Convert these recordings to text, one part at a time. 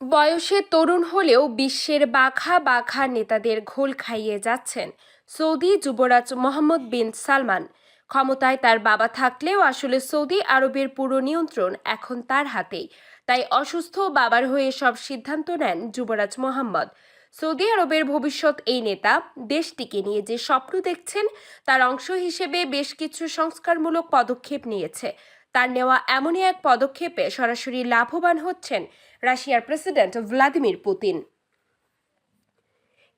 বয়সে তরুণ হলেও বিশ্বের বাঘা বাঘা নেতাদের ঘোল খাইয়ে যাচ্ছেন সৌদি যুবরাজ মোহাম্মদ বিন সালমান। ক্ষমতায় তার বাবা থাকলেও আসলে সৌদি আরবের পুরো নিয়ন্ত্রণ এখন তার হাতেই। তাই অসুস্থ বাবার হয়ে সব সিদ্ধান্ত নেন যুবরাজ মোহাম্মদ। সৌদি আরবের ভবিষ্যৎ এই নেতা দেশটিকে নিয়ে যে স্বপ্ন দেখছেন, তার অংশ হিসেবে বেশ কিছু সংস্কারমূলক পদক্ষেপ নিয়েছে। তার নেওয়া এমনই এক পদক্ষেপে সরাসরি লাভবান হচ্ছেন রাশিয়ার প্রেসিডেন্ট ভ্লাদিমির পুতিন।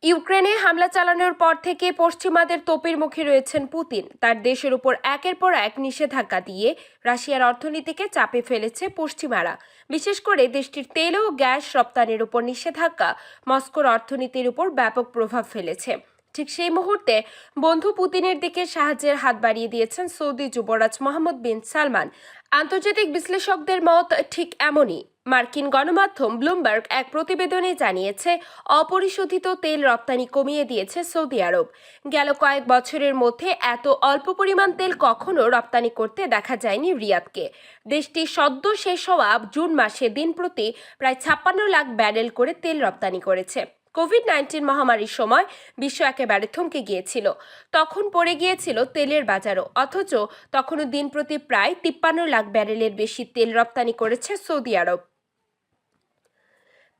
ইউক্রেনে হামলা চালানোর পর থেকে পশ্চিমাদের তোপের মুখে রয়েছেন পুতিন। তার দেশের উপর একের পর এক নিষেধাজ্ঞা দিয়ে রাশিয়ার অর্থনীতিকে চাপে ফেলেছে পশ্চিমারা। বিশেষ করে দেশটির তেল ও গ্যাস রপ্তানির উপর নিষেধাজ্ঞা মস্কোর অর্থনীতির উপর ব্যাপক প্রভাব ফেলেছে। ঠিক সেই মুহূর্তে বন্ধু পুতিনের দিকে সাহায্যের হাত বাড়িয়ে দিয়েছেন সৌদি যুবরাজ মোহাম্মদ বিন সালমান। আন্তর্জাতিক বিশ্লেষকদের মত ঠিক এমনই। মার্কিন গণমাধ্যম ব্লুমবার্গ এক প্রতিবেদনে জানিয়েছে, অপরিশোধিত তেল রপ্তানি কমিয়ে দিয়েছে সৌদি আরব। গেল কয়েক বছরের মধ্যে এত অল্প পরিমাণ তেল কখনো রপ্তানি করতে দেখা যায়নি রিয়াদকে। দেশটি সদ্য শেষ হওয়া জুন মাসে দিন প্রতি প্রায় ছাপ্পান্ন লাখ ব্যারেল করে তেল রপ্তানি করেছে। কোভিড নাইন্টিন মহামারীর সময় বিশ্ব একেবারে থমকে গিয়েছিল। তখন পড়ে গিয়েছিল তেলের বাজারও। অথচ তখনও দিন প্রতি প্রায় তিপ্পান্ন লাখ ব্যারেলের বেশি তেল রপ্তানি করেছে সৌদি আরব।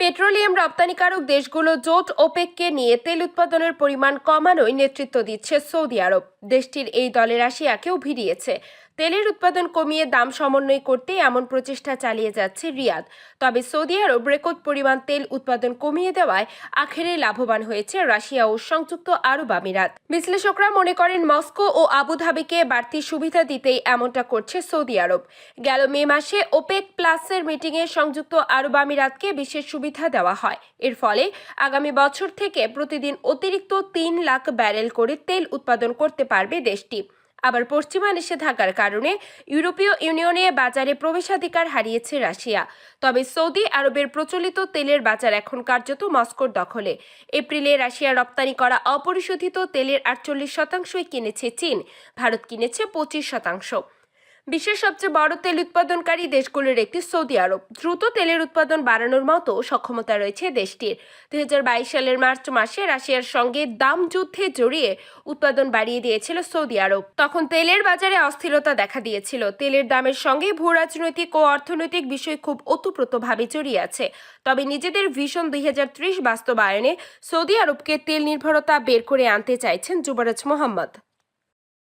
পেট্রোলিয়াম রপ্তানিকারক দেশগুলো জোট ওপেককে নিয়ে তেল উৎপাদনের পরিমাণ কমানোয় নেতৃত্ব দিচ্ছে সৌদি আরব। দেশটির এই দলের রাশিয়াকেও ভিড়িয়েছে। তেলের উৎপাদন কমিয়ে দাম সমন্বয় করতে এমন প্রচেষ্টা চালিয়ে যাচ্ছে রিয়াদ। তবে সৌদি আরব রেকর্ড পরিমাণ তেল উৎপাদন কমিয়ে দেওয়ায় আখেরে লাভবান হয়েছে রাশিয়া ও সংযুক্ত আরব আমিরাত। বিশ্লেষকরা মনে করেন মস্কো ও আবুধাবিকে বাড়তি সুবিধা দিতেই এমনটা করছে সৌদি আরব। গেল মে মাসে ওপেক প্লাসের মিটিংয়ে সংযুক্ত আরব আমিরাতকে বিশেষ সুবিধা দেওয়া হয়। এর ফলে আগামী বছর থেকে প্রতিদিন অতিরিক্ত তিন লাখ ব্যারেল করে তেল উৎপাদন করতে পারবে দেশটি। আবার পশ্চিমা নিষেধাজ্ঞার কারণে ইউরোপীয় ইউনিয়নে বাজারে প্রবেশাধিকার হারিয়েছে রাশিয়া। তবে সৌদি আরবের প্রচলিত তেলের বাজার এখন কার্যত মস্কোর দখলে। এপ্রিলে রাশিয়া রপ্তানি করা অপরিশোধিত তেলের আটচল্লিশ শতাংশই কিনেছে চীন। ভারত কিনেছে পঁচিশ শতাংশ। বিশ্বের সবচেয়ে বড় তেল উৎপাদনকারী দেশগুলোর একটি সৌদি আরব। দ্রুত তেলের উৎপাদন বাড়ানোর মতো সক্ষমতা রয়েছে দেশটির। দুই হাজার বাইশ সালের মার্চ মাসে রাশিয়ার সঙ্গে দাম যুদ্ধে জড়িয়ে উৎপাদন বাড়িয়ে দিয়েছিল সৌদি আরব। তখন তেলের বাজারে অস্থিরতা দেখা দিয়েছিল। তেলের দামের সঙ্গে ভূ রাজনৈতিক ও অর্থনৈতিক বিষয় খুব ওতপ্রোতভাবে জড়িয়ে আছে। তবে নিজেদের ভিশন দুই হাজার ত্রিশ বাস্তবায়নে সৌদি আরবকে তেল নির্ভরতা বের করে আনতে চাইছেন যুবরাজ মোহাম্মদ।